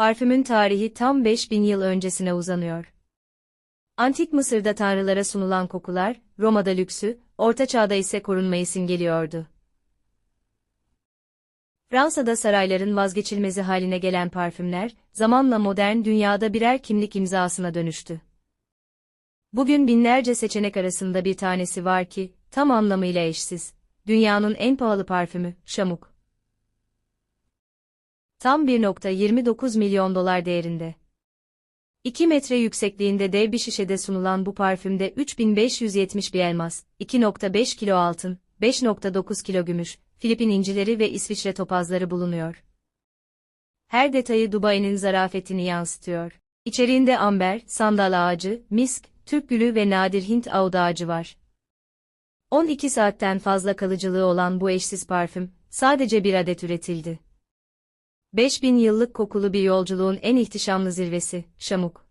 Parfümün tarihi tam 5000 yıl öncesine uzanıyor. Antik Mısır'da tanrılara sunulan kokular, Roma'da lüksü, Orta Çağ'da ise korunmayı simgeliyordu. Fransa'da sarayların vazgeçilmezi haline gelen parfümler, zamanla modern dünyada birer kimlik imzasına dönüştü. Bugün binlerce seçenek arasında bir tanesi var ki, tam anlamıyla eşsiz. Dünyanın en pahalı parfümü, Şamuk. Tam 1.29 milyon dolar değerinde. 2 metre yüksekliğinde dev bir şişede sunulan bu parfümde 3570 bir elmas, 2.5 kilo altın, 5.9 kilo gümüş, Filipin incileri ve İsviçre topazları bulunuyor. Her detayı Dubai'nin zarafetini yansıtıyor. İçeriğinde amber, sandal ağacı, misk, Türk gülü ve nadir Hint ağudu ağacı var. 12 saatten fazla kalıcılığı olan bu eşsiz parfüm, sadece bir adet üretildi. 5000 yıllık kokulu bir yolculuğun en ihtişamlı zirvesi, Şamuk.